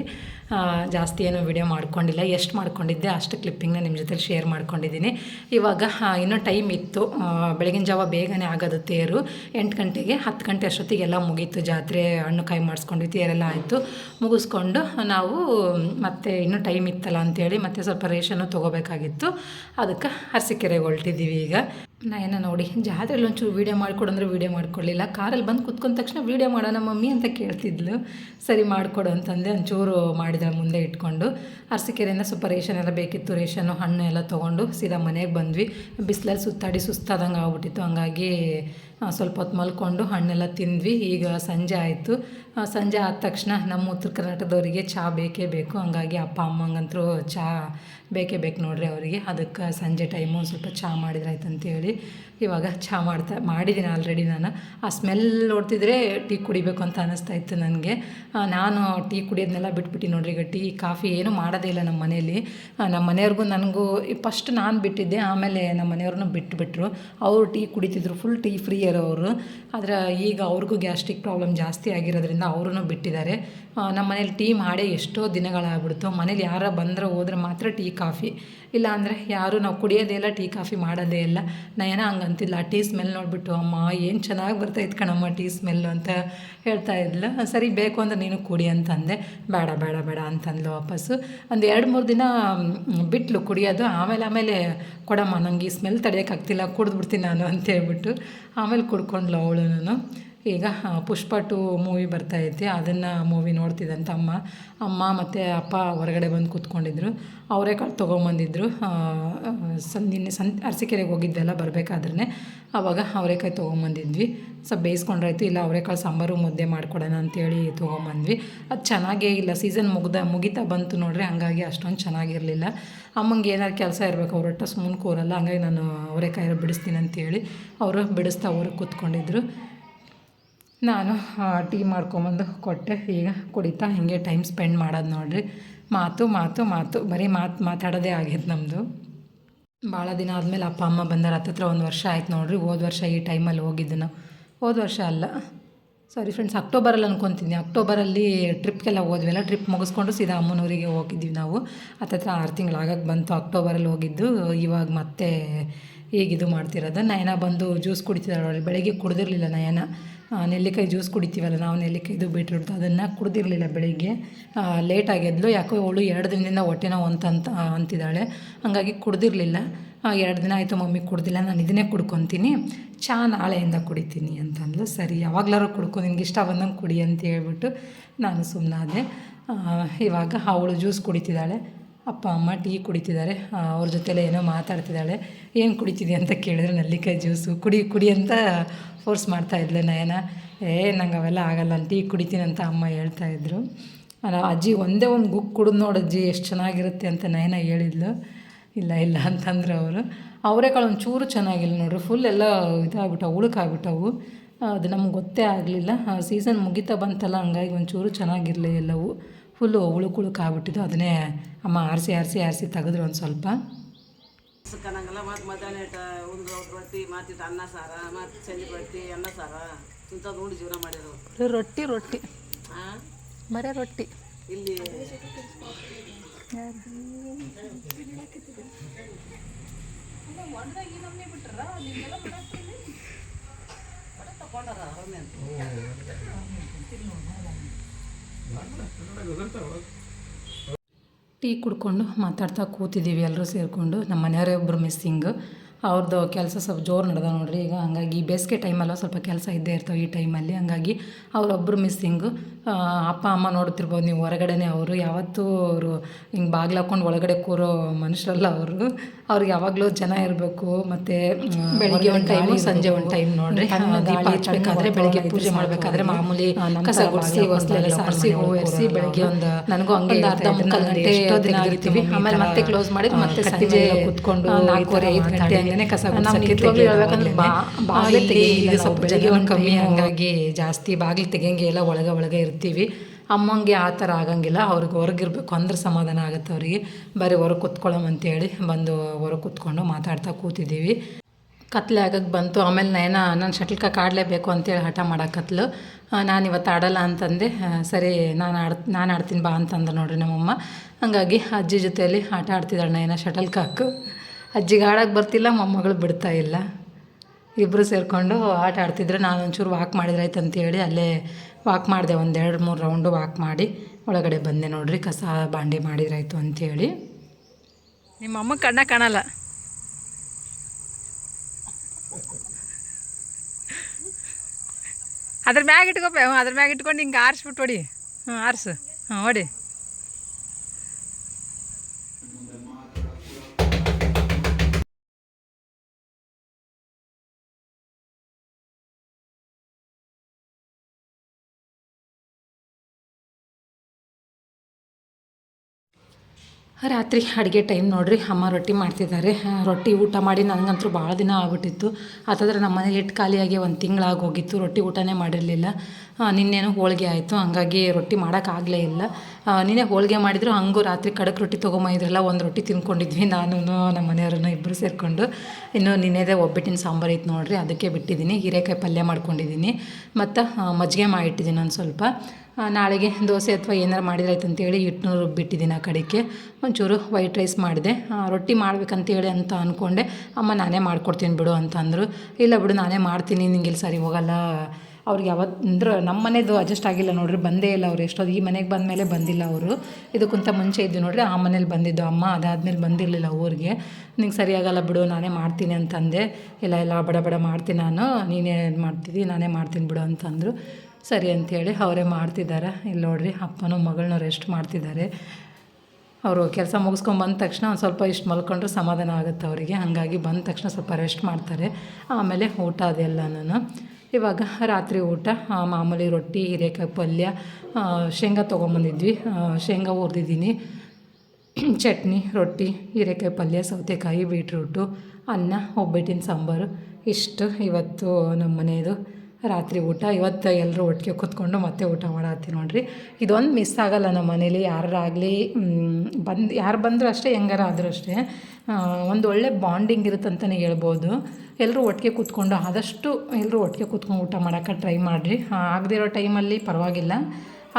ಜಾಸ್ತಿ ಏನು ವಿಡಿಯೋ ಮಾಡ್ಕೊಂಡಿಲ್ಲ. ಎಷ್ಟು ಮಾಡ್ಕೊಂಡಿದ್ದೆ ಅಷ್ಟು ಕ್ಲಿಪ್ಪಿಂಗ್ನ ನಿಮ್ಮ ಜೊತೆ ಶೇರ್ ಮಾಡ್ಕೊಂಡಿದ್ದೀನಿ. ಇವಾಗ ಇನ್ನೂ ಟೈಮ್ ಇತ್ತು. ಬೆಳಗಿನ ಜಾವ ಬೇಗನೆ ಆಗೋದು ತೇರು. ಎಂಟು ಗಂಟೆಗೆ, ಹತ್ತು ಗಂಟೆ ಅಷ್ಟೊತ್ತಿಗೆಲ್ಲ ಮುಗೀತು. ಜಾತ್ರೆ ಹಣ್ಣು ಕಾಯಿ ಮಾಡಿಸ್ಕೊಂಡು ತೇರೆಲ್ಲ ಆಯಿತು. ಮುಗಿಸ್ಕೊಂಡು ನಾವು, ಮತ್ತೆ ಇನ್ನೂ ಟೈಮ್ ಇತ್ತಲ್ಲ ಅಂತೇಳಿ ಮತ್ತೆ ಸ್ವಲ್ಪ ರೇಷನ್ನು ತೊಗೋಬೇಕಾಗಿತ್ತು. ಅದಕ್ಕೆ ಅರಸೀಕೆರೆಗೆ ಹೊರಟಿದ್ದೀವಿ ಈಗ. ನಾ ಏನೋ ನೋಡಿ, ಜಾತ್ರೆಯಲ್ಲಿ ಒಂಚೂರು ವೀಡಿಯೋ ಮಾಡಿಕೊಡು ಅಂದರೆ ವೀಡಿಯೋ ಮಾಡ್ಕೊಳ್ಳಿಲ್ಲ ಕಾರಲ್ಲಿ ಬಂದು ಕುತ್ಕೊಂಡ ತಕ್ಷಣ ವೀಡಿಯೋ ಮಾಡೋಣ ಮಮ್ಮಿ ಅಂತ ಕೇಳ್ತಿದ್ಲು. ಸರಿ ಮಾಡಿಕೊಡು ಅಂತಂದೆ. ಒಂಚೂರು ಮಾಡಿದ ಮುಂದೆ ಇಟ್ಕೊಂಡು ಅರಸಿಕೆರೆಯಿಂದ ಸ್ವಲ್ಪ ರೇಷನ್ ಎಲ್ಲ ಬೇಕಿತ್ತು, ರೇಷನ್ನು, ಹಣ್ಣು ಎಲ್ಲ ತೊಗೊಂಡು ಸೀದಾ ಮನೆಗೆ ಬಂದ್ವಿ. ಬಿಸಿಲಲ್ಲಿ ಸುತ್ತಾಡಿ ಸುಸ್ತಾದಂಗೆ ಆಗ್ಬಿಟ್ಟಿತ್ತು ಹಂಗಾಗಿ ಸ್ವಲ್ಪ ಹೊತ್ತು ಮಲ್ಕೊಂಡು ಹಣ್ಣೆಲ್ಲ ತಿಂದ್ವಿ. ಈಗ ಸಂಜೆ ಆಯಿತು. ಸಂಜೆ ಆದ ತಕ್ಷಣ ನಮ್ಮ ಉತ್ತರ ಕರ್ನಾಟಕದವರಿಗೆ ಚಹಾ ಬೇಕೇ ಬೇಕು. ಹಂಗಾಗಿ ಅಪ್ಪ ಅಮ್ಮಂಗಂತರೂ ಚಹಾ ಬೇಕೇ ಬೇಕು ನೋಡ್ರಿ ಅವರಿಗೆ. ಅದಕ್ಕೆ ಸಂಜೆ ಟೈಮು ಸ್ವಲ್ಪ ಚಹಾ ಮಾಡಿದ್ರೆ ಆಯ್ತು ಅಂತೇಳಿ ಇವಾಗ ಚಹಾ ಮಾಡ್ತಾ ಮಾಡಿದ್ದೀನಿ ಆಲ್ರೆಡಿ ನಾನು. ಆ ಸ್ಮೆಲ್ ನೋಡ್ತಿದ್ರೆ ಟೀ ಕುಡಿಬೇಕು ಅಂತ ಅನ್ನಿಸ್ತಾ ಇತ್ತು ನನಗೆ. ನಾನು ಟೀ ಕುಡಿಯೋದನ್ನೆಲ್ಲ ಬಿಟ್ಬಿಟ್ಟು ನೋಡ್ರಿ. ಈಗ ಟೀ, ಕಾಫಿ ಏನು ಮಾಡೋದೇ ಇಲ್ಲ ನಮ್ಮ ಮನೇಲಿ. ನಮ್ಮ ಮನೆಯವ್ರಿಗೂ ನನಗೂ ಫಸ್ಟ್ ನಾನು ಬಿಟ್ಟಿದ್ದೆ, ಆಮೇಲೆ ನಮ್ಮ ಮನೆಯವ್ರನ್ನೂ ಬಿಟ್ಟುಬಿಟ್ರು ಅವರು ಟೀ ಕುಡಿತಿದ್ರು ಫುಲ್ ಟೀ ಫ್ರೀ ಇರೋರು. ಆದರೆ ಈಗ ಅವ್ರಿಗೂ ಗ್ಯಾಸ್ಟ್ರಿಕ್ ಪ್ರಾಬ್ಲಮ್ ಜಾಸ್ತಿ ಆಗಿರೋದ್ರಿಂದ ಅವರೂ ಬಿಟ್ಟಿದ್ದಾರೆ. ನಮ್ಮ ಮನೇಲಿ ಟೀ ಮಾಡೇ ಎಷ್ಟೋ ದಿನಗಳಾಗ್ಬಿಡ್ತು. ಮನೇಲಿ ಯಾರ ಬಂದ್ರೆ ಹೋದ್ರೆ ಮಾತ್ರ ಟೀ, ಕಾಫಿ. ಇಲ್ಲ ಅಂದರೆ ಯಾರು ನಾವು ಕುಡಿಯೋದೇ ಇಲ್ಲ, ಟೀ, ಕಾಫಿ ಮಾಡೋದೇ ಇಲ್ಲ. ನಯನ ಹಂಗಂತಿಲ್ಲ ಟೀ ಸ್ಮೆಲ್ ನೋಡಿಬಿಟ್ಟು, ಅಮ್ಮ, ಏನು ಚೆನ್ನಾಗಿ ಬರ್ತೈತೆ ಕಣಮ್ಮ ಟೀ ಸ್ಮೆಲ್ಲು ಅಂತ ಹೇಳ್ತಾ ಇದ್ಲು. ಸರಿ, ಬೇಕು ಅಂದ್ರೆ ನೀನು ಕುಡಿ ಅಂತಂದೆ. ಬೇಡ ಬೇಡ ಬೇಡ ಅಂತಂದ್ಲು ವಾಪಸ್ಸು. ಒಂದು ಎರಡು, ಮೂರು ದಿನ ಬಿಟ್ಲು ಕುಡಿಯೋದು. ಆಮೇಲೆ ಆಮೇಲೆ, ಕೊಡಮ್ಮ, ನಂಗೆ ಈ ಸ್ಮೆಲ್ ತಡೆಯೋಕ್ಕಾಗ್ತಿಲ್ಲ ಕುಡಿದ್ಬಿಡ್ತೀನಿ ನಾನು ಅಂತ ಹೇಳ್ಬಿಟ್ಟು ಆಮೇಲೆ ಕುಡ್ಕೊಂಡ್ಲು ಅವಳು ನಾನು ಈಗ ಪುಷ್ಪ ಟು ಮೂವಿ ಬರ್ತಾಯಿದೆ ಅದನ್ನು ಮೂವಿ ನೋಡ್ತಿದ್ದಂತ ಅಮ್ಮ. ಅಮ್ಮ ಮತ್ತು ಅಪ್ಪ ಹೊರಗಡೆ ಬಂದು ಕೂತ್ಕೊಂಡಿದ್ರು. ಅವರೇಕಾಳು ತೊಗೊಂಬಂದಿದ್ರು. ಸನ್, ನಿನ್ನೆ ಸನ್, ಅರಸಿಕೆರೆಗೆ ಹೋಗಿದ್ದೆಲ್ಲ ಬರಬೇಕಾದ್ರೆ ಆವಾಗ ಅವರೇಕಾಯಿ ತೊಗೊಂಬಂದಿದ್ವಿ. ಸ್ವಲ್ಪ ಬೇಯಿಸ್ಕೊಂಡ್ರಾಯ್ತು. ಇಲ್ಲ ಅವರೇಕಾಳು ಸಾಂಬಾರು ಮುದ್ದೆ ಮಾಡ್ಕೊಡೋಣ ಅಂತೇಳಿ ತೊಗೊಂಬಂದ್ವಿ. ಅದು ಚೆನ್ನಾಗೇ ಇಲ್ಲ. ಸೀಸನ್ ಮುಗ್ದ, ಮುಗಿತಾ ಬಂತು ನೋಡ್ರಿ ಹಂಗಾಗಿ ಅಷ್ಟೊಂದು ಚೆನ್ನಾಗಿರಲಿಲ್ಲ. ಅಮ್ಮಂಗೆ ಏನಾದ್ರು ಕೆಲಸ ಇರಬೇಕು, ಅವ್ರ ಸುಮ್ಮನೆ ಕೂರಲ್ಲ. ಹಂಗಾಗಿ ನಾನು ಅವರೇಕಾಯಿ ಬಿಡಿಸ್ತೀನಿ ಅಂತೇಳಿ ಅವರು ಬಿಡಿಸ್ತಾ ಅವ್ರಿಗೆ ಕೂತ್ಕೊಂಡಿದ್ರು. ನಾನು ಟೀ ಮಾಡ್ಕೊಂಬಂದು ಕೊಟ್ಟೆ. ಈಗ ಕುಡಿತಾ ಹಿಂಗೆ ಟೈಮ್ ಸ್ಪೆಂಡ್ ಮಾಡೋದು ನೋಡ್ರಿ. ಮಾತು ಮಾತು ಮಾತು. ಬರೀ ಮಾತು ಮಾತಾಡೋದೇ ಆಗೈತೆ ನಮ್ಮದು ಭಾಳ ದಿನ ಆದಮೇಲೆ ಅಪ್ಪ, ಅಮ್ಮ ಬಂದಾರ. ಹತ್ತತ್ರ ಒಂದು ವರ್ಷ ಆಯ್ತು ನೋಡ್ರಿ. ಹೋದ ವರ್ಷ ಈ ಟೈಮಲ್ಲಿ ಹೋಗಿದ್ದು ನಾವು. ಹೋದ ವರ್ಷ ಅಲ್ಲ. ಸಾರಿ ಫ್ರೆಂಡ್ಸ್ ಅಕ್ಟೋಬರಲ್ಲಿ ಅನ್ಕೊತೀನಿ. ಅಕ್ಟೋಬರಲ್ಲಿ ಟ್ರಿಪ್ಗೆಲ್ಲ ಹೋದ್ವಲ್ಲ ಟ್ರಿಪ್ ಮುಗಿಸ್ಕೊಂಡು ಸೀದಾ ಅಮ್ಮನೂರಿಗೆ ಹೋಗಿದ್ವಿ ನಾವು. ಹತ್ತತ್ರ ಆರು ತಿಂಗಳಾಗಕ್ಕೆ ಬಂತು. ಅಕ್ಟೋಬರಲ್ಲಿ ಹೋಗಿದ್ದು. ಇವಾಗ ಮತ್ತೆ ಈಗ ಇದು ಮಾಡ್ತಿರೋದು. ನಯನ ಬಂದು ಜ್ಯೂಸ್ ಕುಡಿತಿದ್ದಾಳೆ ಬೆಳಗ್ಗೆ ಕುಡಿದಿರಲಿಲ್ಲ ನಯನ. ನೆಲ್ಲಿಕಾಯಿ ಜ್ಯೂಸ್ ಕುಡಿತೀವಲ್ಲ, ನಾವು ನೆಲ್ಲಿಕಾಯಿದು ಬೀಟ್ರೂಟ್ ಅದನ್ನು ಕುಡ್ದಿರಲಿಲ್ಲ ಬೆಳಿಗ್ಗೆ. ಲೇಟ್ ಆಗಿದ್ಲು, ಯಾಕೋ ಅವಳು ಎರಡು ದಿನದಿಂದ ಹೊಟ್ಟೆ ನೋವು ಅಂತ ಅಂತ ಅಂತಿದ್ದಾಳೆ. ಹಾಗಾಗಿ ಕುಡ್ದಿರಲಿಲ್ಲ. ಎರಡು ದಿನ ಆಯಿತು ಮಮ್ಮಿ ಕುಡ್ದಿಲ್ಲ, ನಾನು ಇದನ್ನೇ ಕುಡ್ಕೊತೀನಿ. ಚಹಾ ನಾಳೆಯಿಂದ ಕುಡಿತೀನಿ ಅಂತಂದ್ಲು. ಸರಿ ಯಾವಾಗ್ಲಾರು ಕುಡ್ಕೊ, ನಿನಗೆ ಇಷ್ಟ ಬಂದಂಗೆ ಕುಡಿ ಅಂತ ಹೇಳ್ಬಿಟ್ಟು ನಾನು ಸುಮ್ಮನಾದೆ ಇವಾಗ ಅವಳು ಜ್ಯೂಸ್ ಕುಡಿತಿದ್ದಾಳೆ. ಅಪ್ಪ, ಅಮ್ಮ ಟೀ ಕುಡಿತಿದ್ದಾರೆ. ಅವ್ರ ಜೊತೆಲೆ ಏನೋ ಮಾತಾಡ್ತಿದ್ದಾಳೆ. ಏನು ಕುಡಿತಿದ್ಯಾ ಅಂತ ಕೇಳಿದ್ರೆ ನಲ್ಲಿಕಾಯಿ ಜ್ಯೂಸು. ಕುಡಿ ಕುಡಿ ಅಂತ ಫೋರ್ಸ್ ಮಾಡ್ತಾ ಇದ್ಲೆ ನಯನ. ಏ, ನಂಗೆ ಅವೆಲ್ಲ ಆಗಲ್ಲ, ನಾನು ಟೀ ಕುಡಿತೀನಿ ಅಂತ ಅಮ್ಮ ಹೇಳ್ತಾ ಇದ್ದರು ಅಲ್ಲ, ಅಜ್ಜಿ ಒಂದೇ ಒಂದು ಗುಕ್ ಕುಡಿದು ಅಜ್ಜಿ, ಎಷ್ಟು ಚೆನ್ನಾಗಿರುತ್ತೆ ಅಂತ ನಯನ ಹೇಳಿದ್ಲು. ಇಲ್ಲ ಇಲ್ಲ ಅಂತಂದ್ರೆ ಅವರು. ಅವರೇಕಾಳು ಒಂಚೂರು ಚೆನ್ನಾಗಿಲ್ಲ ನೋಡ್ರಿ. ಫುಲ್ ಎಲ್ಲ ಇದಾಗ್ಬಿಟ್ಟವು, ಉಳುಕಾಗ್ಬಿಟ್ಟವು. ಅದು ನಮ್ಗೆ ಗೊತ್ತೇ ಆಗಲಿಲ್ಲ. ಸೀಸನ್ ಮುಗಿತಾ ಬಂತಲ್ಲ, ಹಂಗಾಗಿ ಒಂಚೂರು ಚೆನ್ನಾಗಿರಲಿ ಎಲ್ಲವು. ಫುಲ್ಲು ಉಳುಕು ಉಳುಕ್ ಆಗ್ಬಿಟ್ಟಿದ್ದು ಅದನ್ನೇ ಅಮ್ಮ ಆರಿಸಿ ಆರಿಸಿ ಆರಿಸಿ ತೆಗೆದ್ರು ಒಂದು ಸ್ವಲ್ಪ. ಸುಕ್ಕನಂಗಲ್ಲ ಮತ್ತು ಮಧ್ಯಾಹ್ನ ಇಟ್ಟ ಒಂದು ರೊಟ್ಟಿ ಮತ್ತಿಟ್ಟು ಅನ್ನ ಸಾರ ಮತ್ತು ಚಂದಿ ರೊಟ್ಟಿ ಅನ್ನ ಸಾರ ಇಂಥದ್ದು ಉಂಡು ಜೀವನ ಮಾಡಿದ್ರು ರೊಟ್ಟಿ ರೊಟ್ಟಿ. ಮರೆ ಬರೇ ರೊಟ್ಟಿ. ಇಲ್ಲಿ ಟೀ ಕುಡ್ಕೊಂಡು ಮಾತಾಡ್ತಾ ಕೂತಿದ್ದೀವಿ ಎಲ್ಲರೂ ಸೇರಿಕೊಂಡು. ನಮ್ಮ ಮನೆಯವರೇ ಒಬ್ಬರು ಮಿಸ್ಸಿಂಗ್ ಅವ್ರದ್ದು ಕೆಲಸ ಸ್ವಲ್ಪ ಜೋರು ನಡೆದ ನೋಡ್ರಿ. ಈಗ ಹಂಗಾಗಿ ಬೇಸಿಗೆ ಟೈಮಲ್ಲ ಸ್ವಲ್ಪ ಕೆಲಸ ಇದ್ದೇ ಇರ್ತವೆ ಈ ಟೈಮಲ್ಲಿ ಹಂಗಾಗಿ ಅವರೊಬ್ಬರು ಮಿಸ್ಸಿಂಗು ಅಪ್ಪ ಅಮ್ಮ ನೋಡ್ತಿರ್ಬೋದು ನೀವು ಹೊರಗಡೆನೇ ಅವರು. ಯಾವತ್ತೂ ಅವರು ಹಿಂಗೆ ಬಾಗಿಲು ಹಾಕೊಂಡು ಒಳಗಡೆ ಕೂರೋ ಮನುಷ್ಯರಲ್ಲ ಅವರು. ಅವ್ರಿಗೆ ಯಾವಾಗಲೂ ಜನ ಇರಬೇಕು ಮತ್ತು ಬೆಳಿಗ್ಗೆ ಒಂದು ಟೈಮು ಸಂಜೆ ಒಂದು ಟೈಮ್ ನೋಡ್ರಿ. ದೀಪ ಹಚ್ಚಬೇಕಾದ್ರೆ ಬೆಳಿಗ್ಗೆ ಪೂಜೆ ಮಾಡಬೇಕಾದ್ರೆ ಮಾಮೂಲಿ ಕಸ ಗುಡಿಸಿ ಹೊಸಲೆಲ್ಲ ಸಾರಿಸಿ ಹೂ ಎರಿಸಿ ಬೆಳಿಗ್ಗೆ ಒಂದು ನನಗೂ ಹಂಗೆ ಅರ್ಧ ಮುಕ್ಕಾಲು ಗಂಟೆ ದಿನ ಆಗಿರ್ತೀವಿ ಆಮೇಲೆ ಮತ್ತೆ ಕ್ಲೋಸ್ ಮಾಡಿ ಮತ್ತೆ ಸಂಜೆ ಕುತ್ಕೊಂಡು ನಾಲ್ಕೂವರೆ ಐದು ಗಂಟೆ ಹಂಗೆ ಕಸ ಗುಡಿಸಿ ಹೇಳ್ಬೇಕಂದ್ರೆ ಬಾ ಬಾಗಿಲು ತೆಗಿಯಿಲ್ಲ ಸ್ವಲ್ಪ ಜನ ಒಂದು ಕಮ್ಮಿ ಹಂಗಾಗಿ ಜಾಸ್ತಿ ಬಾಗಿಲು ತೆಗಿಯಂಗೆ ಎಲ್ಲ ಒಳಗೆ ಒಳಗೆ ಇರ್ತೀವಿ. ಅಮ್ಮಂಗೆ ಆ ಥರ ಆಗಂಗಿಲ್ಲ. ಅವ್ರಿಗೆ ಹೊರಗಿರ್ಬೇಕು ಅಂದ್ರೆ ಸಮಾಧಾನ ಆಗುತ್ತೆ ಅವರಿಗೆ. ಬರೀ ಹೊರಗೆ ಕೂತ್ಕೊಳ್ಳೋಮ್ ಅಂತೇಳಿ ಬಂದು ಹೊರಗೆ ಕೂತ್ಕೊಂಡು ಮಾತಾಡ್ತಾ ಕೂತಿದ್ದೀವಿ. ಕತ್ಲೆ ಆಗಕ್ಕೆ ಬಂತು. ಆಮೇಲೆ ನಯನ, ನಾನು ಶಟಲ್ ಕಾಕ್ ಆಡಲೇಬೇಕು ಅಂತೇಳಿ ಹಠ ಮಾಡಕತ್ಲು ನಾನು ಇವತ್ತು ಆಡಲ್ಲ ಅಂತಂದೆ. ಸರಿ, ನಾನು ಆಡ್, ನಾನು ಆಡ್ತೀನಿ ಬಾ ಅಂತಂದ್ರೆ ನೋಡ್ರಿ ನಮ್ಮಮ್ಮ. ಹಾಗಾಗಿ ಅಜ್ಜಿ ಜೊತೆಯಲ್ಲಿ ಆಟ ಆಡ್ತಿದ್ದಾಳೆ ನಯನ ಶಟಲ್ ಕಾಕು. ಅಜ್ಜಿಗೆ ಆಡೋಕ್ಕೆ ಬರ್ತಿಲ್ಲ, ಮೊಮ್ಮಗಳು ಬಿಡ್ತಾ ಇಲ್ಲ. ಇಬ್ಬರು ಸೇರಿಕೊಂಡು ಆಟ ಆಡ್ತಿದ್ರೆ. ನಾನು ಒಂಚೂರು ವಾಕ್ ಮಾಡಿದ್ರಾಯ್ತು ಅಂತೇಳಿ ಅಲ್ಲೇ ವಾಕ್ ಮಾಡಿದೆ. ಒಂದು ಎರಡು ಮೂರು ರೌಂಡು ವಾಕ್ ಮಾಡಿ ಒಳಗಡೆ ಬಂದೆ ನೋಡ್ರಿ. ಕಸ ಬಾಂಡೆ ಮಾಡಿದ್ರಾಯ್ತು ಅಂತೇಳಿ. ನಿಮ್ಮ ಅಮ್ಮ ಕಣ್ಣ ಕಾಣಲ್ಲ. ಅದ್ರ ಮ್ಯಾಗ ಇಟ್ಕೋಪ್ಪ ಅದ್ರ ಮ್ಯಾಗ ಇಟ್ಕೊಂಡು ಹಿಂಗೆ ಆರಿಸ್ಬಿಟ್ಟು ಹೊಡಿ. ಹ್ಞೂ ಆರಿಸು. ಹಾಂ ಹೊಡಿ. ರಾತ್ರಿ ಅಡುಗೆ ಟೈಮ್ ನೋಡ್ರಿ, ಅಮ್ಮ ರೊಟ್ಟಿ ಮಾಡ್ತಿದ್ದಾರೆ. ರೊಟ್ಟಿ ಊಟ ಮಾಡಿ ನನಗಂತೂ ಭಾಳ ದಿನ ಆಗ್ಬಿಟ್ಟಿತ್ತು. ಆತಂದ್ರೆ ನಮ್ಮ ಮನೇಲಿ ಹಿಟ್ಟು ಖಾಲಿಯಾಗಿ ಒಂದು ತಿಂಗಳಾಗಿ ಹೋಗಿತ್ತು, ರೊಟ್ಟಿ ಊಟನೇ ಮಾಡಿರಲಿಲ್ಲ. ನಿನ್ನೇನು ಹೋಳಿಗೆ ಆಯಿತು, ಹಂಗಾಗಿ ರೊಟ್ಟಿ ಮಾಡೋಕ್ಕಾಗಲೇ ಇಲ್ಲ. ನಿನ್ನೆ ಹೋಳಿಗೆ ಮಾಡಿದ್ರು, ಹಂಗೂ ರಾತ್ರಿ ಕಡಕ್ ರೊಟ್ಟಿ ತೊಗೊಂಬಂದಿದ್ರಲ್ಲ ಒಂದು ರೊಟ್ಟಿ ತಿನ್ಕೊಂಡಿದ್ವಿ ನಾನು, ನಮ್ಮ ಮನೆಯವ್ರನ್ನ ಇಬ್ಬರು ಸೇರಿಕೊಂಡು. ಇನ್ನು ನಿನ್ನೆದೇ ಒಬ್ಬಟ್ಟಿನ ಸಾಂಬಾರು ಇತ್ತು ನೋಡಿರಿ, ಅದಕ್ಕೆ ಬಿಟ್ಟಿದ್ದೀನಿ. ಹೀರೆಕಾಯಿ ಪಲ್ಯ ಮಾಡ್ಕೊಂಡಿದ್ದೀನಿ. ಮತ್ತು ಮಜ್ಜಿಗೆ ಮಾಡಿಟ್ಟಿದ್ದೀನಿ ನಾನು ಸ್ವಲ್ಪ. ನಾಳೆಗೆ ದೋಸೆ ಅಥವಾ ಏನಾರು ಮಾಡಿದ್ರಾಯ್ತು ಅಂತೇಳಿ ಹಿಟ್ಟನ್ನು ರುಬ್ಬಿಟ್ಟಿದ್ದೀನಿ ಆ ಕಡೆಗೆ. ಒಂಚೂರು ವೈಟ್ ರೈಸ್ ಮಾಡಿದೆ. ರೊಟ್ಟಿ ಮಾಡ್ಬೇಕಂತೇಳಿ ಅಂತ ಅಂದ್ಕೊಂಡೆ ಅಮ್ಮ, ನಾನೇ ಮಾಡ್ಕೊಡ್ತೀನಿ ಬಿಡು ಅಂತ ಅಂದರು. ಇಲ್ಲ ಬಿಡು, ನಾನೇ ಮಾಡ್ತೀನಿ ನಿಂಗೆ ಇಲ್ಲಿ ಸರಿ ಹೋಗಲ್ಲ. ಅವ್ರಿಗೆ ಯಾವತ್ತು ಅಂದ್ರೆ ನಮ್ಮ ಮನೆದು ಅಡ್ಜಸ್ಟ್ ಆಗಿಲ್ಲ ನೋಡ್ರಿ, ಬಂದೇ ಇಲ್ಲ ಅವ್ರು. ಎಷ್ಟೊತ್ತು ಈ ಮನೆಗೆ ಬಂದ ಮೇಲೆ ಬಂದಿಲ್ಲ ಅವರು. ಇದಕ್ಕಿಂತ ಮುಂಚೆ ಇದ್ದು ನೋಡ್ರಿ, ಆ ಮನೇಲಿ ಬಂದಿದ್ದು ಅಮ್ಮ. ಅದಾದಮೇಲೆ ಬಂದಿರಲಿಲ್ಲ ಊರಿಗೆ. ನಿಂಗೆ ಸರಿಯಾಗಲ್ಲ ಬಿಡು, ನಾನೇ ಮಾಡ್ತೀನಿ ಅಂತಂದೆ. ಇಲ್ಲ ಇಲ್ಲ, ಬಡ ಬಡ ಮಾಡ್ತೀನಿ ನಾನು. ನೀನೇ ಮಾಡ್ತಿದ್ದಿ ನಾನೇ ಮಾಡ್ತೀನಿ ಬಿಡು ಅಂತಂದರು. ಸರಿ ಅಂಥೇಳಿ ಅವರೇ ಮಾಡ್ತಿದ್ದಾರೆ. ಇಲ್ಲಿ ನೋಡ್ರಿ, ಅಪ್ಪನೂ ಮಗಳನ್ನೂ ರೆಸ್ಟ್ ಮಾಡ್ತಿದ್ದಾರೆ. ಅವರು ಕೆಲಸ ಮುಗಿಸ್ಕೊಂಡು ಬಂದ ತಕ್ಷಣ ಒಂದು ಸ್ವಲ್ಪ ಇಷ್ಟು ಮಲ್ಕೊಂಡ್ರೆ ಸಮಾಧಾನ ಆಗುತ್ತೆ ಅವರಿಗೆ. ಹಾಗಾಗಿ ಬಂದ ತಕ್ಷಣ ಸ್ವಲ್ಪ ರೆಸ್ಟ್ ಮಾಡ್ತಾರೆ. ಆಮೇಲೆ ಊಟ ಅದೆಲ್ಲನೂ ಇವಾಗ ರಾತ್ರಿ ಊಟ ಮಾಮೂಲಿ ರೊಟ್ಟಿ, ಹೀರೆಕಾಯಿ ಪಲ್ಯ ಶೇಂಗಾ ತೊಗೊಂಬಂದಿದ್ವಿ. ಶೇಂಗಾ ಹುರಿದಿದ್ದೀನಿ. ಚಟ್ನಿ, ರೊಟ್ಟಿ, ಹೀರೆಕಾಯಿ ಪಲ್ಯ, ಸೌತೆಕಾಯಿ, ಬೀಟ್ರೂಟು, ಅನ್ನ ಒಬ್ಬಟ್ಟಿನ ಸಾಂಬಾರು. ಇಷ್ಟು ಇವತ್ತು ನಮ್ಮ ಮನೆಯದು. ರಾತ್ರಿ ಊಟ, ಇವತ್ತು ಎಲ್ಲರೂ ಒಟ್ಟಿಗೆ ಕೂತ್ಕೊಂಡು ಮತ್ತೆ ಊಟ ಮಾಡಾತಿ ನೋಡ್ರಿ. ಇದೊಂದು ಮಿಸ್ ಆಗಲ್ಲ ನಮ್ಮ ಮನೇಲಿ. ಯಾರಾಗಲಿ ಬಂದು, ಯಾರು ಬಂದರೂ ಅಷ್ಟೇ, ಹೆಂಗಾರ ಆದರೂ ಅಷ್ಟೇ ಒಂದು ಒಳ್ಳೆ ಬಾಂಡಿಂಗ್ ಇರುತ್ತಂತಲೇ ಹೇಳ್ಬೋದು. ಎಲ್ಲರೂ ಒಟ್ಟಿಗೆ ಕೂತ್ಕೊಂಡು, ಆದಷ್ಟು ಎಲ್ಲರೂ ಒಟ್ಟಿಗೆ ಕೂತ್ಕೊಂಡು ಊಟ ಮಾಡೋಕ್ಕೆ ಟ್ರೈ ಮಾಡಿರಿ. ಆಗದಿರೋ ಟೈಮಲ್ಲಿ ಪರವಾಗಿಲ್ಲ.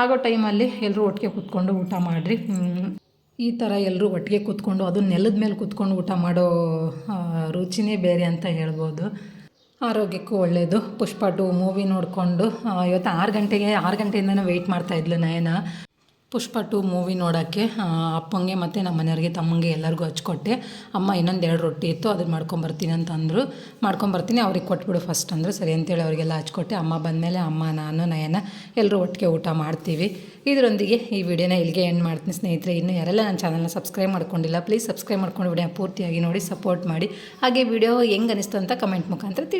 ಆಗೋ ಟೈಮಲ್ಲಿ ಎಲ್ಲರೂ ಒಟ್ಟಿಗೆ ಕೂತ್ಕೊಂಡು ಊಟ ಮಾಡಿರಿ. ಈ ಥರ ಎಲ್ಲರೂ ಒಟ್ಟಿಗೆ ಕೂತ್ಕೊಂಡು, ಅದು ನೆಲದ ಮೇಲೆ ಕೂತ್ಕೊಂಡು ಊಟ ಮಾಡೋ ರುಚಿನೇ ಬೇರೆ ಅಂತ ಹೇಳ್ಬೋದು. ಆರೋಗ್ಯಕ್ಕೂ ಒಳ್ಳೆಯದು ಪುಷ್ಪ ಟು ಮೂವಿ ನೋಡಿಕೊಂಡು ಇವತ್ತು ಆರು ಗಂಟೆಗೆ, ಆರು ಗಂಟೆಯಿಂದನೂ ವೆಯ್ಟ್ ಮಾಡ್ತಾಯಿದ್ಲು ನಯನ. ಪುಷ್ಪ ಟು ಮೂವಿ ನೋಡೋಕ್ಕೆ ಅಪ್ಪಂಗೆ ಮತ್ತು ನಮ್ಮ ಮನೆಯವ್ರಿಗೆ, ತಮ್ಮಂಗೆ ಎಲ್ಲರಿಗೂ ಹಚ್ಕೊಟ್ಟೆ. ಅಮ್ಮ ಇನ್ನೊಂದು ಎರಡು ರೊಟ್ಟಿ ಇತ್ತು ಅದನ್ನ ಮಾಡ್ಕೊಂಬರ್ತೀನಿ ಅಂತ ಅಂದರು. ಮಾಡ್ಕೊಂಬರ್ತೀನಿ ಅವ್ರಿಗೆ ಕೊಟ್ಬಿಡು ಫಸ್ಟ್ ಅಂದರು. ಸರಿ ಅಂತೇಳಿ ಅವರಿಗೆಲ್ಲ ಹಚ್ಕೊಟ್ಟೆ. ಅಮ್ಮ ಬಂದಮೇಲೆ ಅಮ್ಮ, ನಾನು, ನಯನ ಎಲ್ಲರೂ ಒಟ್ಟಿಗೆ ಊಟ ಮಾಡ್ತೀವಿ. ಇದರೊಂದಿಗೆ ಈ ವಿಡಿಯೋನ ಇಲ್ಲಿಗೆ ಎಂಡ್ ಮಾಡ್ತೀನಿ ಸ್ನೇಹಿತರೆ. ಇನ್ನು ಯಾರೆಲ್ಲ ನನ್ನ ಚಾನಲ್ನ ಸಬ್ಸ್ಕ್ರೈಬ್ ಮಾಡ್ಕೊಂಡಿಲ್ಲ ಪ್ಲೀಸ್ ಸಬ್ಸ್ಕ್ರೈಬ್ ಮಾಡ್ಕೊಂಡು ವಿಡಿಯೋ ಪೂರ್ತಿಯಾಗಿ ನೋಡಿ ಸಪೋರ್ಟ್ ಮಾಡಿ. ಹಾಗೆ ವಿಡಿಯೋ ಹೆಂಗೆ ಅನಿಸ್ತು ಅಂತ ಕಮೆಂಟ್ ಮುಖಾಂತರ ತಿಳಿ